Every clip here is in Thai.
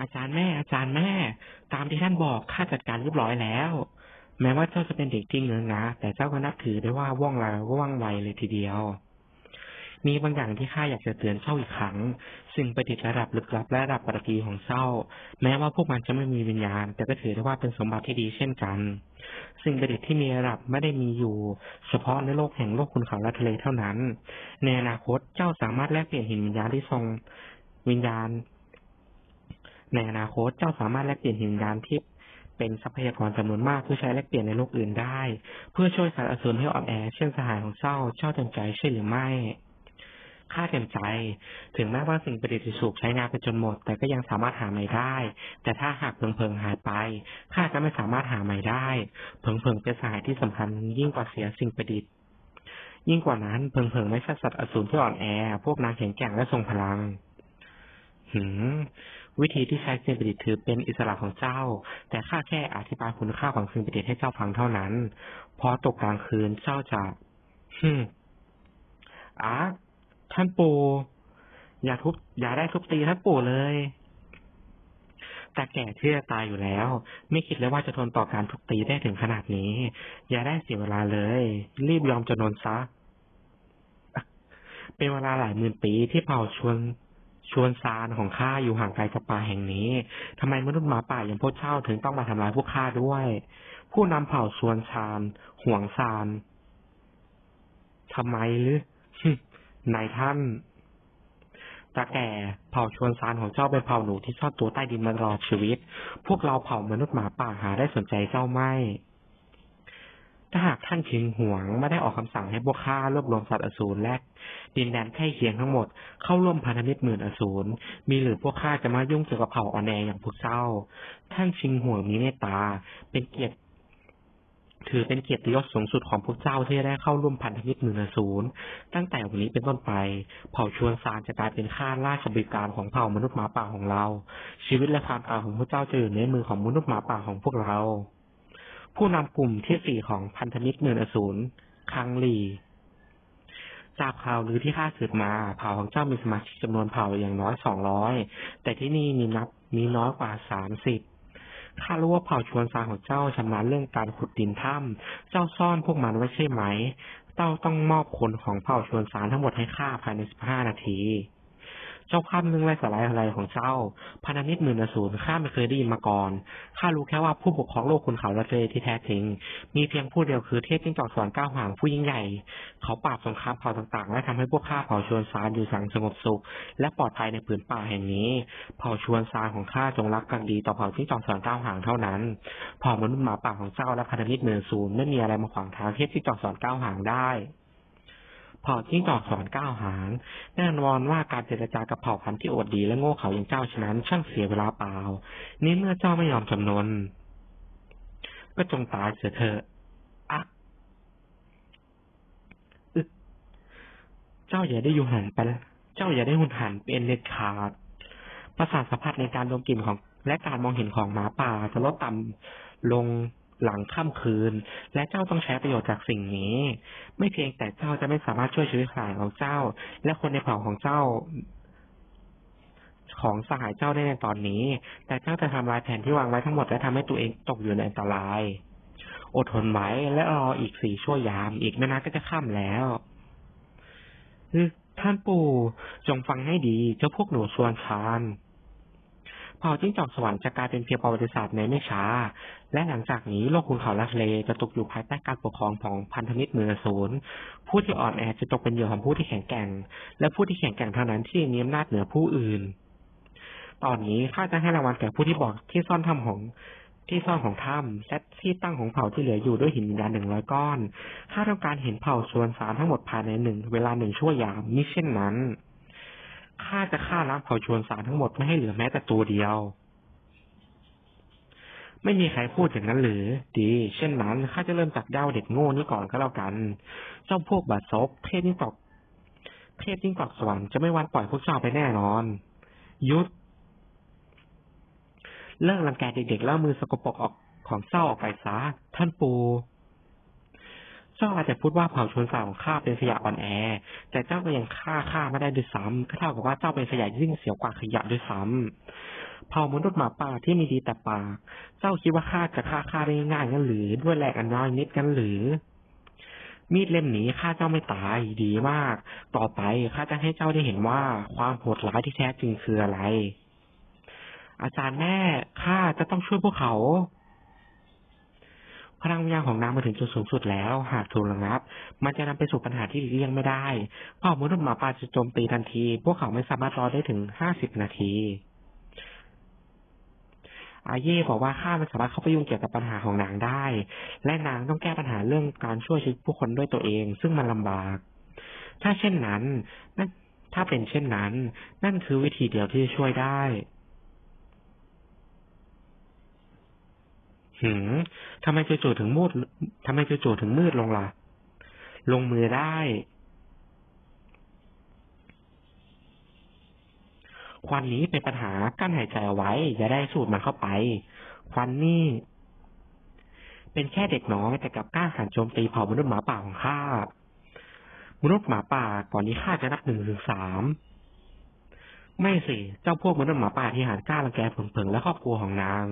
อาจารย์แม่อาจารย์แม่ ตามที่ท่านบอกข้าจัดการเรียบร้อยแล้ว แม้ว่าเจ้าจะเป็นเด็กที่เงื้องะแต่เจ้าก็นับถือได้ว่าว่องไวว่องไวเลยทีเดียว มีบางอย่างที่ข้าอยากจะเตือนเจ้าอีกครั้งสิ่งประดิษฐ์ระดับลึกลับและระดับปรกีของเจ้า แม้ว่าพวกมันจะไม่มีวิญญาณ แต่ก็ถือได้ว่าเป็นสมบัติที่ดีเช่นกันสิ่งประดิษฐ์ที่มีระดับไม่ได้มีอยู่ เฉพาะในโลกแห่งโลกคุณเขาและทะเลเท่านั้น ในอนาคตเจ้าสามารถแลกเปลี่ยนหินวิญญาณที่ทรงวิญญาณ ในอนาคตเจ้าสามารถแลกเปลี่ยนหินวิญญาณที่เป็นทรัพยากรจำนวนมากเพื่อใช้แลกเปลี่ยนในโลกอื่นได้ เพื่อช่วยสัตว์อสูรให้อ่อนแอ เช่นสหายของเจ้าเจ้าเต็มใจใช่หรือไม่ข้าเต็มใจ ถึงแม้ว่าสิ่งประดิษฐ์จะถูกใช้งานไปจนหมด แต่ก็ยังสามารถหาใหม่ได้ แต่ถ้าหากเพิงเพิงหายไปข้าจะไม่สามารถหาใหม่ได้ เพิงเพิงเป็นสหายที่สำคัญยิ่งกว่าเสียสิ่งประดิษฐ์ ยิ่งกว่านั้นเพิงเพิงไม่ใช่สัตว์อสูรที่อ่อนแอ พวกนางแข็งแกร่งและทรงพลัง หืม วิธีที่ใช้สิ่งประดิษฐ์ถือเป็นอิสระของเจ้า แต่ข้าแค่อธิบายคุณค่าของสิ่งประดิษฐ์ให้เจ้าฟังเท่านั้น พอตกกลางคืนเจ้าจะฮึมอะท่านปู่อย่าทุบ อย่าได้ทุบตีท่านปู่เลย แต่แก่ที่จะตายอยู่แล้ว ไม่คิดเลยว่าจะทนต่อการทุบตีได้ถึงขนาดนี้ อย่าได้เสียเวลาเลย รีบยอมจำนนซะเป็นเวลาหลายหมื่นปีที่เผ่าชวน ชวนซานของข้าอยู่ห่างไกลจากป่าแห่งนี้ทำไมมนุษย์หมาป่าอย่างพวกเจ้าถึงต้องมาทำร้ายพวกข้าด้วย ผู้นำเผ่าชวนซานห่วงซานทำไมหรือนายท่านตาแก่เผ่าชวนซานของเจ้าเป็นเผ่าหนูที่ซ่อนตัวใต้ดินมาตลอดชีวิต พวกเราเผ่ามนุษย์หมาป่าหาได้สนใจเจ้าไม่ ถ้าหากท่านชิงหวงไม่ได้ออกคำสั่งให้พวกข้ารวบรวมสัตว์อสูรและ ดินแดนใกล้เคียงทั้งหมด เข้าร่วมพันธมิตรหมื่นอสูร มีหรือพวกข้าจะมายุ่งเกี่ยวกับเผ่าออนแออย่างพวกเจ้า ท่านชิงหวงมีเมตตา เป็นเกียรติ ถือเป็นเกียรติยศสูงสุดของพวกเจ้าที่ได้เข้าร่วมพันธมิตรหมื่นอสูร ตั้งแต่วันนี้เป็นต้นไป เผ่าชวนซานจะกลายเป็นข้าราชบริการของเผ่ามนุษย์หมาป่าของเรา ชีวิตและความตายของพวกเจ้าจะอยู่ในมือของมนุษย์หมาป่าของพวกเราผู้นำกลุ่มที่สี่ของพันธมิตรหมื่นอสูรคังลี จากข่าวหรือที่ข้าสืบมา เผ่าของเจ้ามีสมาชิกจำนวนเผ่าอย่างน้อยสองร้อยแต่ที่นี่มีนับมีน้อยกว่าสามสิบข้ารู้ว่าเผ่าชวนซางของเจ้าชำนาญเรื่องการขุดดินถ้ำเจ้าซ่อนพวกมันไว้ใช่ไหม เจ้าต้องมอบคนของเผ่าชวนซางทั้งหมดให้ข้าภายในสิบห้านาที เจ้าข้ามเรื่องไร้สาระอะไรของเจ้าพันธมิตรหมื่นอสูรข้าไม่เคยได้ยินมาก่อนข้ารู้แค่ว่าผู้ปกครองโลกคุณเขาละเลที่แท้จริง มีเพียงผู้เดียวคือเทพจิ้งจอกสวรรค์ก้าวหางผู้ยิ่งใหญ่ เขาปราบสงครามเผ่าต่างๆ และทำให้พวกข้าเผ่าชวนซานอยู่อย่างสงบสุข และปลอดภัยในผืนป่าแห่งนี้ เผ่าชวนซานของข้าจงรักกันดีต่อเผ่าจิ้งจอกสวรรค์ก้าวหางเท่านั้นเผ่ามนุษย์หมาป่าของเจ้าและพันธมิตรหมื่นอสูรไม่มีอะไรมาขวางทางเทพจิ้งจอกสวรรค์ก้าวหางได้ เผ่าจิ้งจอกสวรรค์ก้าวหาง แน่นอนว่าการเจรจากับเผ่าพันธุ์ที่อดดีและโง่เขลาอย่างเจ้าฉะนั้น ช่างเสียเวลาเปล่า นี่เมื่อเจ้าไม่ยอมจำนน ก็จงตายเสียเถอะอะอึเจ้าอย่าได้อยู่หันไปเจ้าอย่าได้หุนหันเป็นเด็ดขาด ประสาทสัมผัสในการดมกลิ่นของและการมองเห็นของหมาป่าจะลดต่ำลง หลังค่ำคืน และเจ้าต้องใช้ประโยชน์จากสิ่งนี้ ไม่เพียงแต่เจ้าจะไม่สามารถช่วยชีวิตสหายของเจ้า และคนในเผ่าของเจ้า ของสหายเจ้าได้ในตอนนี้ แต่เจ้าจะทำลายแผนที่วางไว้ทั้งหมดและทำให้ตัวเองตกอยู่ในอันตราย อดทนไว้และรออีกสี่ชั่วยาม อีกไม่นานก็จะค่ำแล้วท่านปู่จงฟังให้ดีเจ้าพวกหนูชวนชาน เผ่าจิ้งจอกสวรรค์จะกลายเป็นเพียงประวัติศาสตร์ในไม่ช้า และหลังจากนี้โลกคุณเขาและทะเลจะตกอยู่ภายใต้การปกครองของพันธมิตรมือศูนย์ผู้ที่อ่อนแอจะตกเป็นเหยื่อของผู้ที่แข็งแกร่ง และผู้ที่แข็งแกร่งเท่านั้นที่มีอำนาจเหนือผู้อื่น ตอนนี้ข้าจะให้รางวัลแก่ผู้ที่บอกที่ซ่อนถ้ำของที่ซ่อนของถ้ำและที่ตั้งของเผ่าที่เหลืออยู่ด้วยหินวิญญาณหนึ่งร้อยก้อนข้าต้องการเห็นเผ่าชวนสารทั้งหมดภายในหนึ่งเวลาหนึ่งชั่วยามมิเช่นนั้น ข้าจะฆ่าล้างเผ่าชวนสารทั้งหมดไม่ให้เหลือแม้แต่ตัวเดียว ไม่มีใครพูดอย่างนั้นหรือ ดี เช่นนั้นข้าจะเริ่มจากเย้าเด็กโง่นี่ก่อนก็แล้วกัน เจ้าพวกบาดซบเทพยิ่งตอกเทพยิ่งตอกสวรรค์จะไม่วันปล่อยพวกเจ้าไปแน่นอน ยุดเลิกรังแกเด็กๆแล้วมือสกปรกออกของเจ้าออกไปซะท่านปู เจ้าอาจจะพูดว่าเผ่าชนสาวของข้าเป็นขยะอ่อนแอ แต่เจ้าก็ยังฆ่าข้าไม่ได้ด้วยซ้ำก็เท่ากับว่าเจ้าเป็นขยะยิ่งเสียวกว่าขยะด้วยซ้เผ่ามนุษย์หมาป่าที่มีดีแต่ปากเจ้าคิดว่าข้าจะฆ่าข้าได้ง่ายงั้นหรือ ด้วยแรงอันน้อยนิดกันหรือ มีดเล่มนี้ข้าเจ้าไม่ตายดีมาก ต่อไปข้าจะให้เจ้าได้เห็นว่าความโหดร้ายที่แท้จริงคืออะไร อาจารย์แม่ข้าจะต้องช่วยพวกเขา พลังวิญญาณของนางมาถึงจุดสูงสุดแล้ว หากถูกระงับ มันจะนำไปสู่ปัญหาที่หลีกเลี่ยงไม่ได้เผ่ามนุษย์หมาป่าจะโจมตีทันที พวกเขาไม่สามารถรอได้ถึงห้าสิบนาทีอาเย่บอกว่าข้าไม่สามารถเข้าไปยุ่งเกี่ยวกับปัญหาของนางได้ และนางต้องแก้ปัญหาเรื่องการช่วยชีวิตผู้คนด้วยตัวเอง ซึ่งมันลำบาก ถ้าเช่นนั้นนั่นถ้าเป็นเช่นนั้น นั่นคือวิธีเดียวที่จะช่วยได้ หืมทำไมจู่ๆถึงมืดทำไมจู่ๆถึงมืดลงล่ะ ลงมือได้ ควันนี้เป็นปัญหากั้นหายใจเอาไว้ อย่าได้สูดมันเข้าไป ควันนี่ เป็นแค่เด็กน้อยแต่กับกล้าหันโจมตีเผ่ามนุษย์หมาป่าของข้ามนุษย์หมาป่าก่อนนี้ข้าจะนับหนึ่งถึงสามไม่สิ เจ้าพวกมนุษย์หมาป่าที่หารกล้ารังแกเผิงๆและครอบครัวของนาง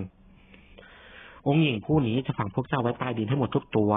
องค์หญิงผู้นี้จะฝังพวกเจ้าไว้ใต้ดินให้หมดทุกตัว